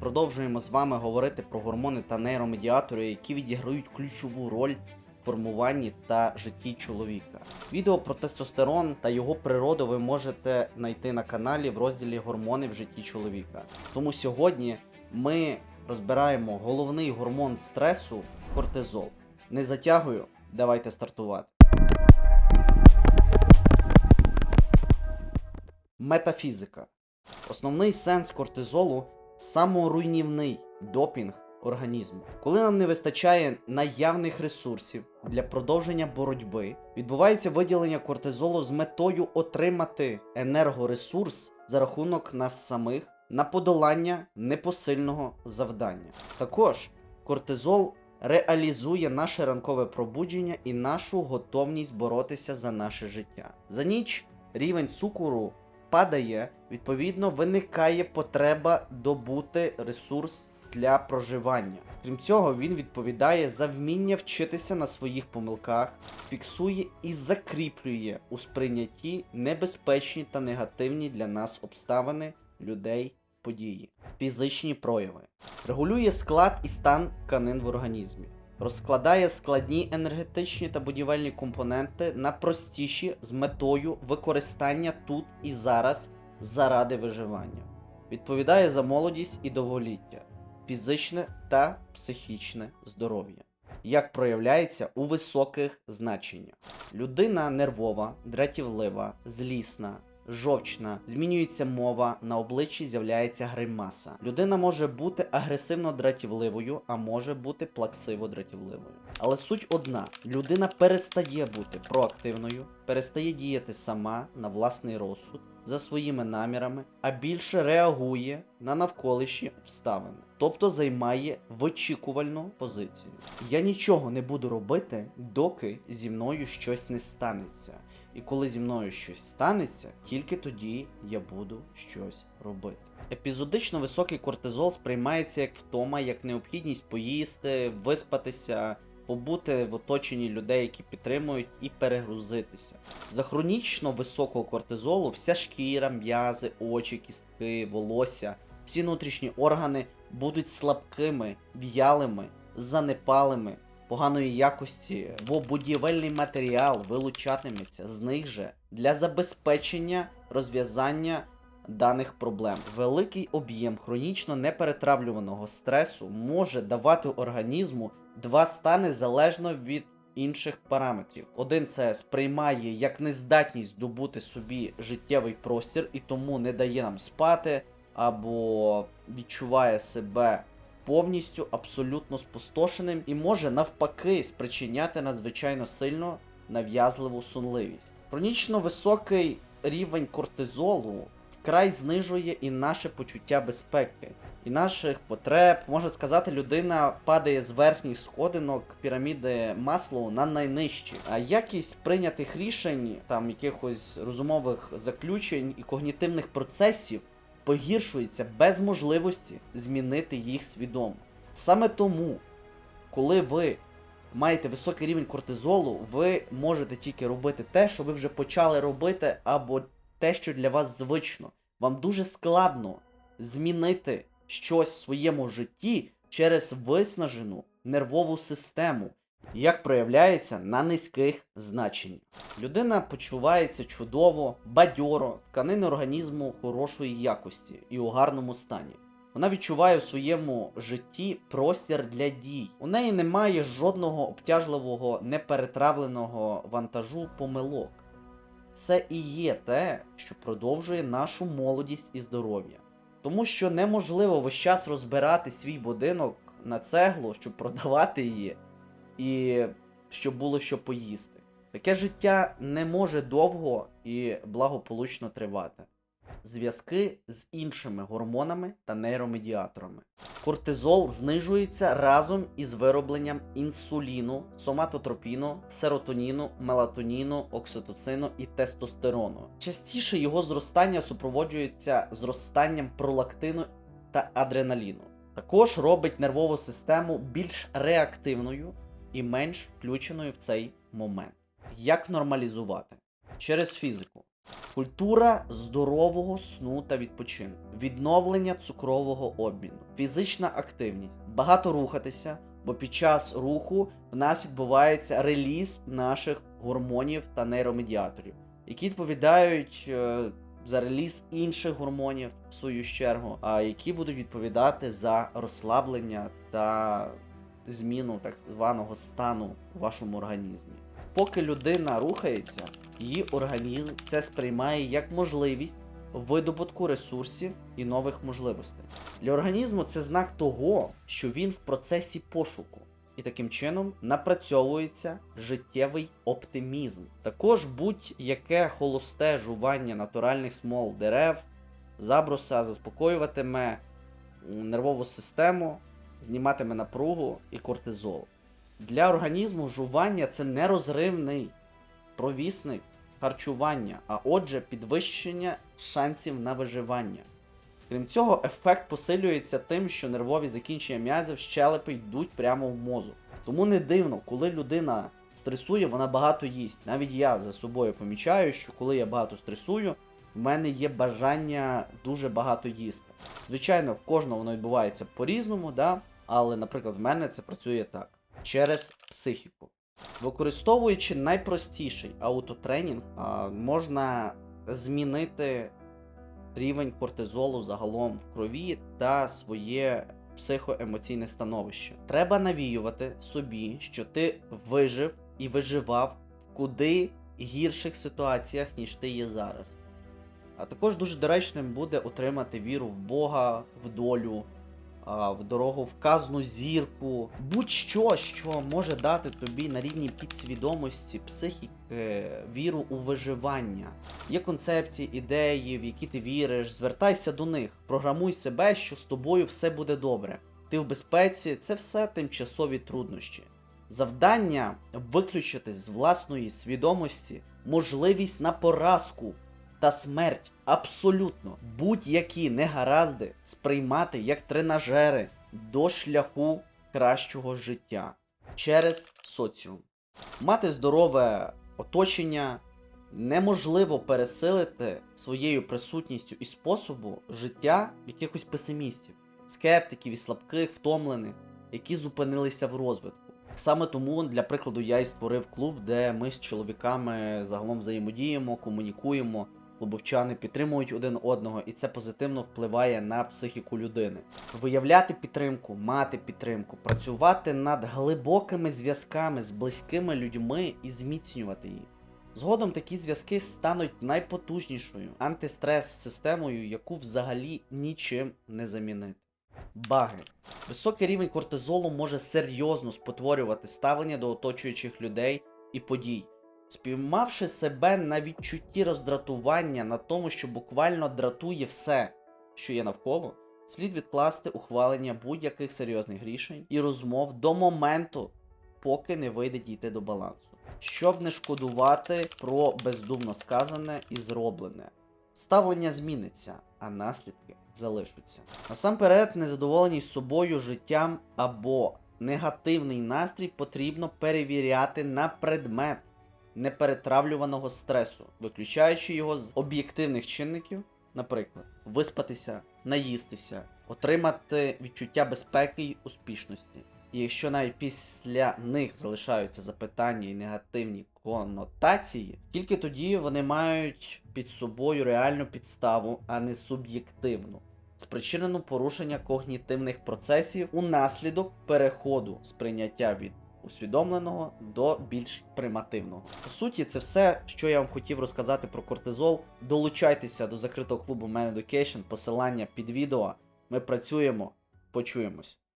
продовжуємо з вами говорити про гормони та нейромедіатори, які відіграють ключову роль в формуванні та житті чоловіка. Відео про тестостерон та його природу ви можете знайти на каналі в розділі Гормони в житті чоловіка. Тому сьогодні ми розбираємо головний гормон стресу кортизол. Не затягую, давайте стартувати. Метафізика. Основний сенс кортизолу саморуйнівний допінг організму. Коли нам не вистачає наявних ресурсів для продовження боротьби, відбувається виділення кортизолу з метою отримати енергоресурс за рахунок нас самих на подолання непосильного завдання. Також кортизол реалізує наше ранкове пробудження і нашу готовність боротися за наше життя. За ніч рівень цукру падає, відповідно, виникає потреба добути ресурс для проживання. Крім цього, він відповідає за вміння вчитися на своїх помилках, фіксує і закріплює у сприйнятті небезпечні та негативні для нас обставини людей. Події, фізичні прояви, регулює склад і стан тканин в організмі, розкладає складні енергетичні та будівельні компоненти на простіші з метою використання тут і зараз заради виживання, відповідає за молодість і довголіття, фізичне та психічне здоров'я. Як проявляється у високих значеннях. Людина нервова, дратівлива, злісна, жовчна, змінюється мова, на обличчі з'являється гримаса. Людина може бути агресивно дратівливою, а може бути плаксиво дратівливою. Але суть одна: людина перестає бути проактивною, перестає діяти сама на власний розсуд за своїми намірами, а більше реагує на навколишні обставини, тобто займає вичікувальну позицію. Я нічого не буду робити, доки зі мною щось не станеться. І коли зі мною щось станеться, тільки тоді я буду щось робити. Епізодично високий кортизол сприймається як втома, як необхідність поїсти, виспатися, побути в оточенні людей, які підтримують, і перегрузитися. За хронічно високого кортизолу вся шкіра, м'язи, очі, кістки, волосся, всі внутрішні органи будуть слабкими, в'ялими, занепалими, поганої якості, бо будівельний матеріал вилучатиметься з них же для забезпечення розв'язання даних проблем. Великий об'єм хронічно неперетравлюваного стресу може давати організму два стани залежно від інших параметрів. Один це сприймає як нездатність здобути собі життєвий простір і тому не дає нам спати, або відчуває себе повністю абсолютно спустошеним і може навпаки спричиняти надзвичайно сильно нав'язливу сонливість. Хронічно високий рівень кортизолу вкрай знижує і наше почуття безпеки, і наших потреб. Можна сказати, людина падає з верхніх сходинок піраміди Маслоу на найнижчі. А якість прийнятих рішень, там якихось розумових заключень і когнітивних процесів погіршується без можливості змінити їх свідомо. Саме тому, коли ви маєте високий рівень кортизолу, ви можете тільки робити те, що ви вже почали робити, або те, що для вас звично. Вам дуже складно змінити щось в своєму житті через виснажену нервову систему, як проявляється на низьких значеннях. Людина почувається чудово, бадьоро, тканини організму хорошої якості і у гарному стані. Вона відчуває в своєму житті простір для дій. У неї немає жодного обтяжливого, неперетравленого вантажу помилок. Це і є те, що продовжує нашу молодість і здоров'я. Тому що неможливо весь час розбирати свій будинок на цеглу, щоб продавати її, і щоб було що поїсти. Таке життя не може довго і благополучно тривати. Зв'язки з іншими гормонами та нейромедіаторами. Кортизол знижується разом із виробленням інсуліну, соматотропіну, серотоніну, мелатоніну, окситоцину і тестостерону. Частіше його зростання супроводжується зростанням пролактину та адреналіну. Також робить нервову систему більш реактивною і менш включеною в цей момент. Як нормалізувати? Через фізику. Культура здорового сну та відпочинку, відновлення цукрового обміну, фізична активність, багато рухатися, бо під час руху в нас відбувається реліз наших гормонів та нейромедіаторів, які відповідають е, за реліз інших гормонів, в свою чергу, а які будуть відповідати за розслаблення та зміну так званого стану у вашому організмі. Поки людина рухається, її організм це сприймає як можливість видобутку ресурсів і нових можливостей. Для організму це знак того, що він в процесі пошуку, і таким чином напрацьовується життєвий оптимізм. Також будь-яке холосте жування натуральних смол дерев, забруса заспокоюватиме нервову систему, зніматиме напругу і кортизол. Для організму жування це нерозривний провісник харчування, а отже, підвищення шансів на виживання. Крім цього, ефект посилюється тим, що нервові закінчення м'язів щелепи йдуть прямо в мозок. Тому не дивно, коли людина стресує, вона багато їсть. Навіть я за собою помічаю, що коли я багато стресую, в мене є бажання дуже багато їсти. Звичайно, в кожного воно відбувається по-різному, да? але, наприклад, в мене це працює так: через психіку. Використовуючи найпростіший аутотренінг, можна змінити рівень кортизолу загалом в крові та своє психоемоційне становище. Треба навіювати собі, що ти вижив і виживав в куди гірших ситуаціях, ніж ти є зараз. А також дуже доречним буде отримати віру в Бога, в долю, в дорогу вказну зірку, будь-що, що може дати тобі на рівні підсвідомості, психіки, віру у виживання. Є концепції, ідеї, в які ти віриш, звертайся до них, програмуй себе, що з тобою все буде добре. Ти в безпеці, це все тимчасові труднощі. Завдання виключити з власної свідомості можливість на поразку та смерть абсолютно будь-які негаразди сприймати як тренажери до шляху кращого життя через соціум. Мати здорове оточення неможливо пересилити своєю присутністю і способу життя якихось песимістів, скептиків і слабких, втомлених, які зупинилися в розвитку. Саме тому, для прикладу, я і створив клуб, де ми з чоловіками загалом взаємодіємо, комунікуємо, клубовчани підтримують один одного, і це позитивно впливає на психіку людини. Виявляти підтримку, мати підтримку, працювати над глибокими зв'язками з близькими людьми і зміцнювати їх. Згодом такі зв'язки стануть найпотужнішою антистрес-системою, яку взагалі нічим не замінити. Баги. Високий рівень кортизолу може серйозно спотворювати ставлення до оточуючих людей і подій, спіймавши себе на відчутті роздратування на тому, що буквально дратує все, що є навколо, слід відкласти ухвалення будь-яких серйозних рішень і розмов до моменту, поки не вийде дійти до балансу, щоб не шкодувати про бездумно сказане і зроблене. Ставлення зміниться, а наслідки залишаться. Насамперед, незадоволеність собою, життям або негативний настрій потрібно перевіряти на предмет неперетравлюваного стресу, виключаючи його з об'єктивних чинників, наприклад, виспатися, наїстися, отримати відчуття безпеки й успішності. І якщо навіть після них залишаються запитання і негативні конотації, тільки тоді вони мають під собою реальну підставу, а не суб'єктивну, спричинену порушення когнітивних процесів унаслідок переходу сприйняття від усвідомленого до більш примативного. По суті, це все, що я вам хотів розказати про кортизол. Долучайтеся до закритого клубу Man Education, посилання під відео. Ми працюємо, почуємось.